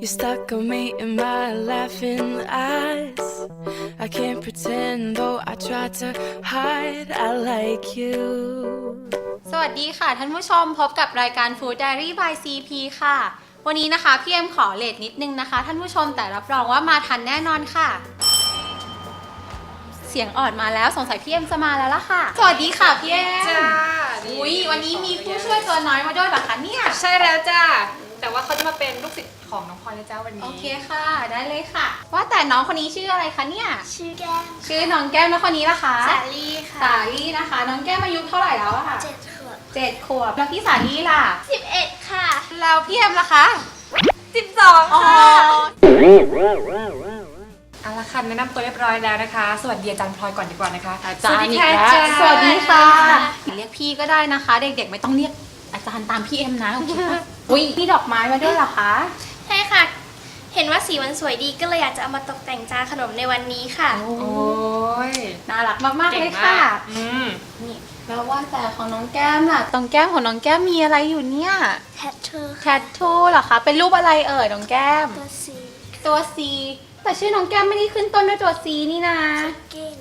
You stuck on me in my laughing eyes. I can't pretend though I try to hide. I like you. สวัสดีค่ะ ท่านผู้ชมพบกับรายการ Food Diary by CP ค่ะ วันนี้นะคะพี่เอ็มขอเลทนิดนึงนะคะ ท่านผู้ชมแต่รับรองว่ามาทันแน่นอนค่ะ เสียงออดมาแล้วสงสัยพี่เอ็มจะมาแล้วล่ะค่ะ สวัสดีค่ะพี่เอ็ม จ้า อุ้ยวันนี้มีผู้ช่วยตัวน้อยมาด้วยเหรอคะเนี่ย ใช่แล้วจ้าแต่ว่าเขาจะมาเป็นลูกศิษย์ของน้องพลอยนะจ้าวันนี้ โอเคค่ะ ได้เลยค่ะ ว่าแต่น้องคนนี้ชื่ออะไรคะเนี่ย ชื่อแก้มชื่อน้องแก้มแล้วคนนี้ล่ะคะ สาลี่ค่ะ สาลี่นะคะ น้องแก้มอายุเท่าไหร่แล้วอะค่ะเจ็ดขวบเจ็ดขวบ แล้วพี่สาลี่ล่ะสิบเอ็ดค่ะ แล้วพี่เอ็มล่ะคะสิบสองอ๋อ เอาละค่ะแนะนำตัวเรียบร้อยแล้วนะคะ สวัสดีอาจารย์พลอยก่อนดีกว่านะคะอาจารย์อีกค่ะแล้วอาจารย์สวัสดีค่ะ เรียกพี่ก็ได้นะคะ เด็กๆไม่ต้องเรียกอาจารย์ตามพี่เอ็มนะโอเคปะอุ้ยนี่ดอกไม้มาด้วยเหรอคะ ใช่ค่ะ เห็นว่าสีมันสวยดีก็เลยอยากจะเอามาตกแต่งจานขนมในวันนี้ค่ะ โอ้ยน่ารักมากๆเก่เลงยมาค่ะกอืมนี่แล้วว่าแต่ของน้องแก้มล่ะตรงแก้มของน้องแก้มมีอะไรอยู่เนี่ยแทททูแทททูเหรอคะ เป็นรูปอะไรเอ่ยน้องแก้ม ตัวสีตัว C แต่ชื่อน้องแก้มไม่ได้ขึ้นต้นด้วยตัว C นี่นะกิ้ง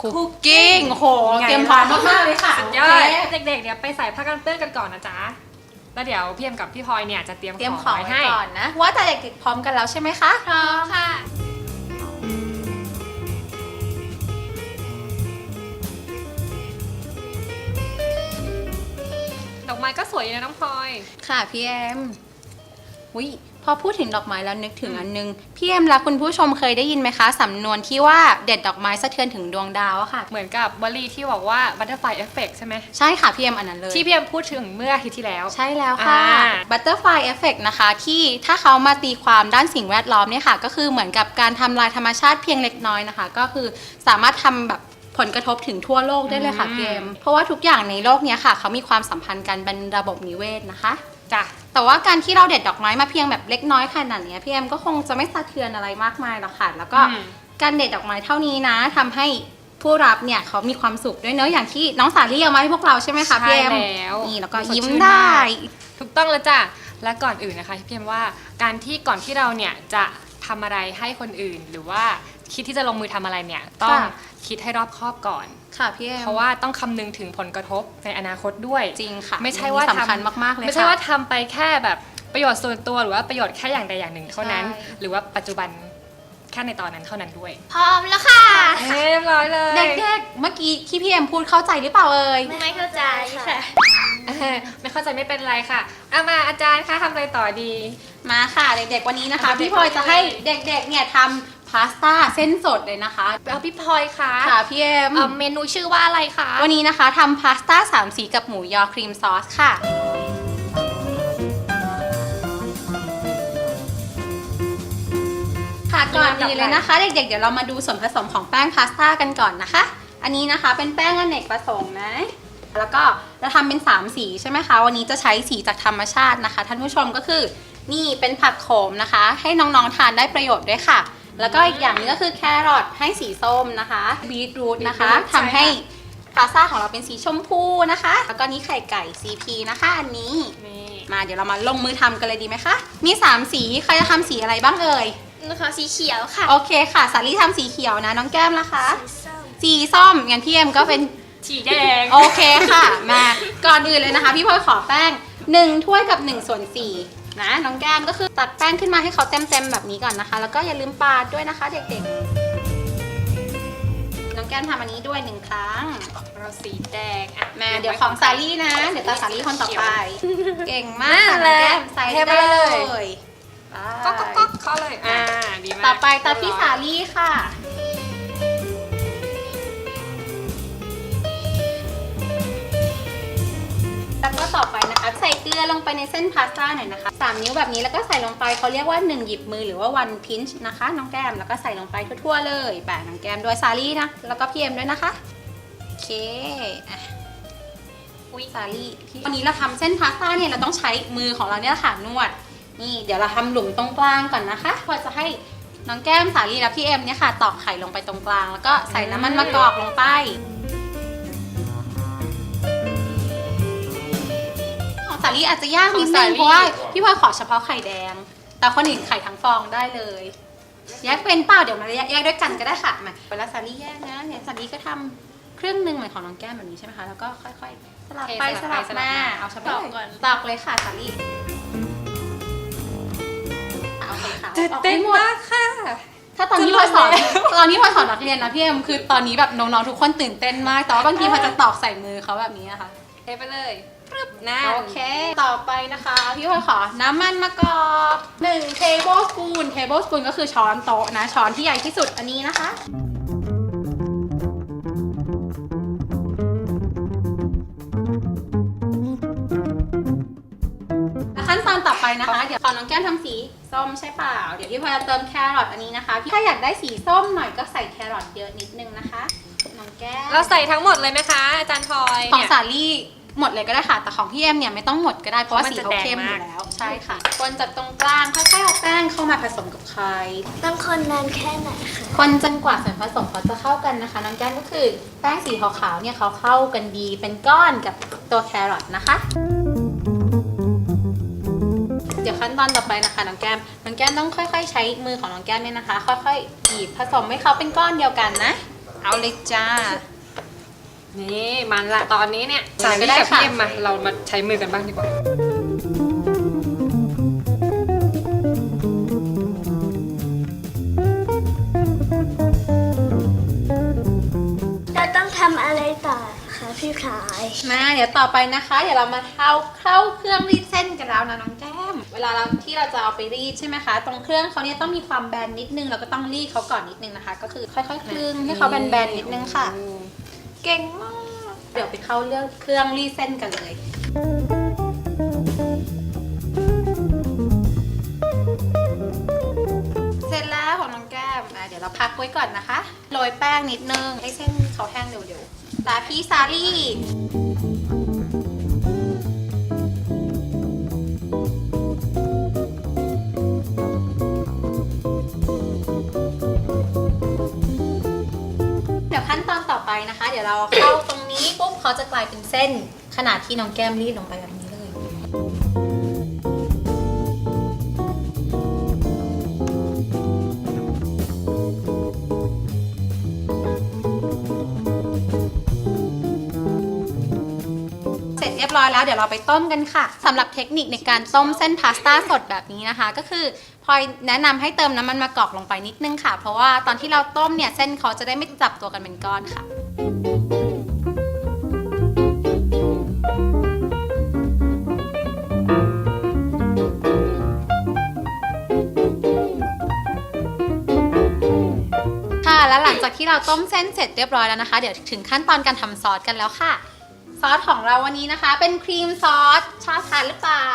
คุกกิ้งโหเตรียมพร้อมมากๆเลยค่ะสุดยอโอดเคเด็กๆเนี่ยไปใส่ผ้ากันเปื้อนกันก่อนนะจ๊ะ แล้วเดี๋ยวพี่เอ็มกับพี่พลอยเนี่ยจะเตรียมเตรียมขขอองงไว้ไว้ให้ ก่อนนะ ว่าแต่เด็กๆพร้อมกันแล้วใช่ไหมคะ พร้อมค่ะ ดอกไม้ก็สวยอยู่นะน้องพลอย ค่ะพี่แอมวิ พอพูดถึงดอกไม้แล้วนึกถึงอันนึง พี่แอมและคุณผู้ชมเคยได้ยินไหมคะ สำนวนที่ว่าเด็ดดอกไม้สะเทือนถึงดวงดาวอะค่ะ เหมือนกับวลีที่บอกว่า butterfly effect ใช่ไหมใช่ค่ะพี่แอมอันนั้นเลย ที่พี่เอ็มพูดถึงเมื่ออาทิตย์ที่แล้ว ใช่แล้วค่ะอ่า Butterfly Effect นะคะที่ถ้าเขามาตีความด้านสิ่งแวดล้อมเนี่ยค่ะ ก็คือเหมือนกับการทำลายธรรมชาติเพียงเล็กน้อยนะคะ ก็คือสามารถทำแบบผลกระทบถึงทั่วโลกได้เลยค่ะพี่เอมเพราะว่าทุกอย่างในโลกเนี้ยค่ะ เขามีความสัมพันธ์กันเป็นระบบนิเวศนะคะจ้ะ แต่ว่าการที่เราเด็ดดอกไม้มาเพียงแบบเล็กน้อยขนาดเนี้ยพี่เอ็มก็คงจะไม่สะเทือนอะไรมากมายหรอกค่ะ แล้วก็อืม การเด็ดดอกไม้เท่านี้นะทำให้ผู้รับเนี่ยเขามีความสุขด้วยเนอะอย่างที่น้องสาลี่เอามาให้พวกเราใช่ไหมคะพี่เอ็มใช่แล้วนี่แล้วก็สดยิ้มชื่นได้ มาก ถูกต้องแล้วจ้ะ และก่อนอื่นนะคะพี่เพียมว่าการที่ก่อนที่เราเนี่ยจะ ทำอะไรให้คนอื่น หรือว่าคิดที่จะลงมือทำอะไรเนี่ยต้องค่ะ คิดให้รอบคอบก่อน ค่ะพี่เอ็มเพราะว่าต้องคำนึงถึงผลกระทบในอนาคตด้วย จริงค่ะไม่ใช่ว่าสำคัญทำมากๆเลยไม่ใช่ค่ะ ว่าทำไปแค่แบบประโยชน์ส่วนตัวหรือว่าประโยชน์แค่อย่างใดอย่างหนึ่งเท่านั้น ใช่ หรือว่าปัจจุบันแค่ในตอนนั้นเท่านั้นด้วยพร้อมแล้วค่ะเอ้ยเรียบร้อยเลย เด็กๆเมื่อกี้ที่พี่เอ็มพูดเข้าใจหรือเปล่าเอ่ย ไม่เข้าใจค่ะ เอ้ยไม่เข้าใจไม่เป็นไรค่ะเอามาอาจารย์คะทำอะไรต่อดี มาค่ะเด็กๆวันนี้นะคะ เอาเด็กๆพี่พลอยจะให้เลยเด็กๆเนี่ยทำพาสต้าเส้นสดเลยนะคะเอาพี่พลอยคะค่ะพี่เอ็มเอ่อเมนูชื่อว่าอะไรคะวันนี้นะคะทำพาสต้าสามสีกับหมูยอครีมซอสค่ะ ค่ะก่อนอื่นเลยนะคะ เด็กๆ เดี๋ยวเรามาดูส่วนผสมของแป้งพาสต้ากันก่อนนะคะ อันนี้นะคะเป็นแป้งอเนกประสงค์นะ แล้วก็เราทำเป็น 3 สีใช่ไหมคะ วันนี้จะใช้สีจากธรรมชาตินะคะ ท่านผู้ชมก็คือนี่เป็นผักโขมนะคะ ให้น้องๆทานได้ประโยชน์ด้วยค่ะ แล้วก็อีกอย่างหนึงก็คือแครอทให้สีส้มนะคะบีทรูทนะคะ beetroot ทำให้ใช่ค่พาสต้าของเราเป็นสีชมพูนะคะ แล้วก็นี้ไข่ไก่ CP นะคะ อันนี้นี่มาเดี๋ยวเรามาลงมือทำกันเลยดีไหมคะ มี 3 สีใครจะทำสีอะไรบ้างเอ่ยหนูขอสีเขียวค่ะ โอเคค่ะ สาลี่ทำสีเขียวนะ น้องแก้มนะคะ สีส้ม สีส้มงั้นพี่เอ็มก็เป็น สีแดง โอเคค่ะ มาก่อนอื่นเลยนะคะ พี่พลอยขอแป้ง1ถ้วยกับ1ส่วน4นะน้องแก้มก็คือตักแป้งขึ้นมาให้เขาเต็มๆแบบนี้ก่อนนะคะ แล้วก็อย่าลืมปาดด้วยนะคะเด็กๆ น้องแก้มทำอันนี้ด้วยหนึ่งครั้ง เราสีแดงอะมาเดี๋ยวของสาลี่นะ เดี๋ยวตาสาลี่คนต่อไป เก่งมากนั่นค่ะแหละน้องแก้มใส่เทไปได้เลเลยยก็ก็ก็เข้าเลยอ่าดีมากต่อไปตาพี่สาลี่ค่ะ ก็ต่อไปนะคะ ใส่เกลือลงไปในเส้นพาสต้าหน่อยนะคะ 3 นิ้วแบบนี้แล้วก็ใส่ลงไปเขาเรียกว่า 1 หยิบมือหรือว่า one pinch นะคะ น้องแก้มแล้วก็ใส่ลงไปทั่วๆเลยแปะน้องแก้มด้วยสาลี่นะ แล้วก็พี่เอ็มด้วยนะคะ โอเคอุ้ยสาลี่วันนี้เราทำเส้นพาสต้าเนี่ยเราต้องใช้มือของเราเนี่ยค่ะนวด นี่เดี๋ยวเราทำหลุมตรงกลางก่อนนะคะเพื่อจะให้น้องแก้มสาลีและพี่เอ็มเนี่ยค่ะตอกไข่ลงไปตรงกลาง แล้วก็ใส่น้ำมันมะกอกลงไป สาลี่อาจจะยากนิดของนึสางลี่เพราะว่าพี่พลอยขอเฉพาะไข่แดง แต่คนอื่นไข่ทั้งฟองได้เลย แยกเป็นเปล่าเดี๋ยวมาแยกแยกด้วยกันก็ได้ค่ะมาเวลาสาลี่แยกนะเนี่ยสาลี่ก็ทำครึ่งหนึ่งเหมือนของน้องแก้มแบบนี้ใช่ไหมคะแล้วก็ค่อยๆสลับไปสลับมาเอาเฉพาะก่อนตอกเลยค่ะสาลี่เอาไปค่ะตื่นเต้นมากค่ะ ถ้าตอนที่พลอยสอนตอนที่พลอยสอนนักเรียนนะพี่เอ็มคือตอนนี้แบบน้องๆทุกคนตื่นเต้นมาก แต่ว่าบางทีพลอยจะตอกใส่มือเขาแบบนี้นะคะ เทไปเลย ปึ๊บนั่นโอเค ต่อไปนะคะ พี่พลอยขอน้ำมันมะกอกหนึ่ง tablespoon tablespoon ก็คือช้อนโต๊ะนะ ช้อนที่ใหญ่ที่สุดอันนี้นะคะและขั้นตอนต่อไปนะคะ เดี๋ยวขอน้องแก้มทำสีส้มใช่เปล่า เดี๋ยวพี่พลอยจะเติมแครอทอันนี้นะคะพี่ถ้าอยากได้สีส้มหน่อยก็ใส่แครอทเยอะนิดนึงนะคะ น้องแก้มเราใส่ทั้งหมดเลยไหมคะอาจารย์พลอยของเนี่ยสาลี่ หมดเลยก็ได้ค่ะ แต่ของพี่เอ็มเนี่ยไม่ต้องหมดก็ได้เพราะว่ามันสีจะเขาแดงเข้มอมากยู่แล้ว ใช่ค่ะคนจากตรงกลางค่อยๆเอาแป้งเข้ามาผสมกับไข่ต้องคนนานแค่ไหนคะ คนจนกว่าส่วนผสมเขาจะเข้ากันนะคะน้องแก้มก็คือแป้งสีขาวๆเนี่ยเขาเข้ากันดีเป็นก้อนกับตัวแครอทนะคะ เดี๋ยวขั้นตอนต่อไปนะคะน้องแก้มน้องแก้มต้องค่อย ๆ ใช้มือของน้องแก้มเนี่ยนะคะ ค่อยๆบีบผสมให้เขาเป็นก้อนเดียวกันนะ เอาเลยจ้า นี่มันละตอนนี้เนี่ยใส่สาก็ลี่ได้กับค่ะพี่เอ็มมาเรามาใช้มือกันบ้างดีกว่าเราต้องทำอะไรต่อคะพี่ขายมาเดี๋ยวต่อไปนะคะ เดี๋ยวเรามาเข้าเข้าเครื่องรีดเส้นกันแล้วนะน้องแก้ม เวลาเราที่เราจะเอาไปรีดใช่ไหมคะ ตรงเครื่องเขาเนี่ยต้องมีความแบนนิดนึงเราก็ต้องรีดเขาก่อนนิดนึงนะคะ ก็คือค่อยๆคลึงให้เขาแบนๆนิดนึงค่ะ เก่งมาก เดี๋ยวไปเข้าเรื่องเครื่องรีดเส้นกันเลย เสร็จแล้วของน้องแก้มอะเดี๋ยวเราพักไว้ก่อนนะคะ โรยแป้งนิดนึง ให้เส้นเขาแห้งเร็วๆตาพี่ซารี่เดี๋ยวขั้นตอน นะคะ เดี๋ยวเราเข้าตรงนี้ปุ๊บเขาจะกลายเป็นเส้นขนาดที่น้องแก้มรีดลงไปแบบนี้เลยเสร็จเรียบร้อยแล้วเดี๋ยวเราไปต้มกันค่ะสำหรับเทคนิคในการต้มเส้นพาสต้าสดแบบนี้นะคะ ก็คือพลอยแนะนำให้เติมน้ำมันมะกอกลงไปนิดนึงค่ะ เพราะว่าตอนที่เราต้มเนี่ยเส้นเขาจะได้ไม่จับตัวกันเป็นก้อนค่ะ แล้วหลังจากที่เราต้มเส้นเสร็จเรียบร้อยแล้วนะคะ เดี๋ยวถึงขั้นตอนการทำซอสกันแล้วค่ะ ซอสของเราวันนี้นะคะ เป็นครีมซอสชอบทานหรือเปล่า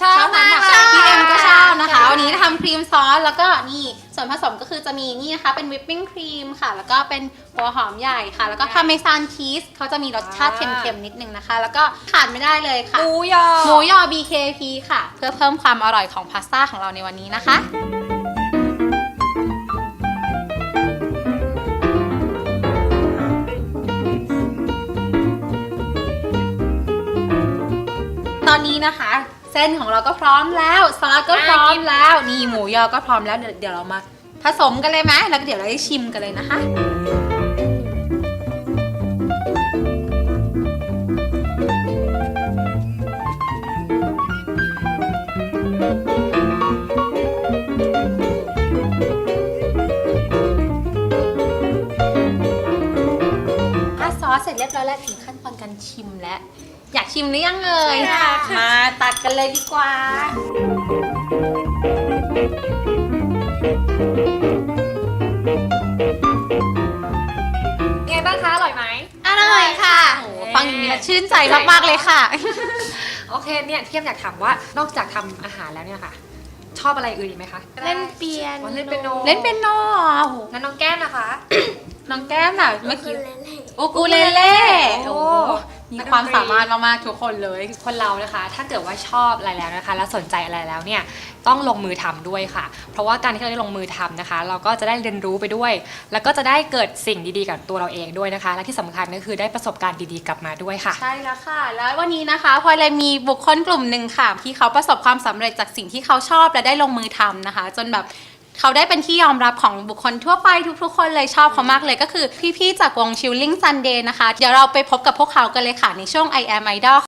ชอบทานมากค่ะพี่เอ็มก็ชอบนะคะชอบวันนี้ทำครีมซอสแล้วก็นี่ส่วนผสมก็คือจะมีนี่นะคะ เป็นวิปปิ้งครีมค่ะ แล้วก็เป็นหัวหอมใหญ่ค่ะ แล้วก็พาเมซานชีสเขาจะมีรสชาติเค็มๆนิดนึงนะคะ แล้วก็ขาดไม่ได้เลยหค่ะมูยอหมูยอ BKP ค่ะ เพื่อเพิ่มความอร่อยของพาสต้าของเราในวันนี้นะคะ อนนี้นะคะ เส้นของเราก็พร้อมแล้วซอสก็พร้อมแล้ว นี่หมูยอก็พร้อมแล้วเดี๋ยวเดี๋ยวเรามาผสมกันเลยไหมแล้วก็เดี๋ยวเราได้ชิมกันเลยนะคะถ้าซอสเสร็จเรียบร้อยแล้วถึง อยากชิมหรือยังเอ่ยอยากค่ะ มาตัดกันเลยดีกว่า ไงบ้างคะ อร่อยไหม อร่อยค่ะโอ้โหฟังอย่างนี้แล้วชื่นใจมากๆเลยค่ะ โอเคเนี่ยพี่เอ็มอยากถามว่านอกจากทำอาหารแล้วเนี่ยค่ะ ชอบอะไรอื่นอีกไหมคะเล่นเปียโนอ๋อเล่นเปียโนเล่นเป็นโนเหรอโอ้โหงั้นน้องแก้มนะคะ น้องแก้มน่ะเมื่อคืกี้อเล่นให้อูกูเลเล่โอ้โอ้โห มีความสามารถมากๆทุกคนเลยคนเรานะคะ ถ้าเกิดว่าชอบอะไรแล้วนะคะ และสนใจอะไรแล้วเนี่ยต้องลงมือทำด้วยค่ะ เพราะว่าการที่เราได้ลงมือทำนะคะ เราก็จะได้เรียนรู้ไปด้วย แล้วก็จะได้เกิดสิ่งดีๆกับตัวเราเองด้วยนะคะ และที่สำคัญก็คือได้ประสบการณ์ดีๆกลับมาด้วยค่ะ ใช่แล้วค่ะ แล้ววันนี้นะคะพลอยเลยมีบุคคลกลุ่มหนึ่งค่ะที่เขาประสบความสำเร็จจากสิ่งที่เขาชอบและได้ลงมือทำนะคะ จนแบบ เขาได้เป็นที่ยอมรับของบุคคลทั่วไปทุกๆ คนเลยชอบเขามากเลยก็คือพี่ๆจากวง Chilling Sunday นะคะ เดี๋ยวเราไปพบกับพวกเขากันเลยค่ะในช่วง I am Idol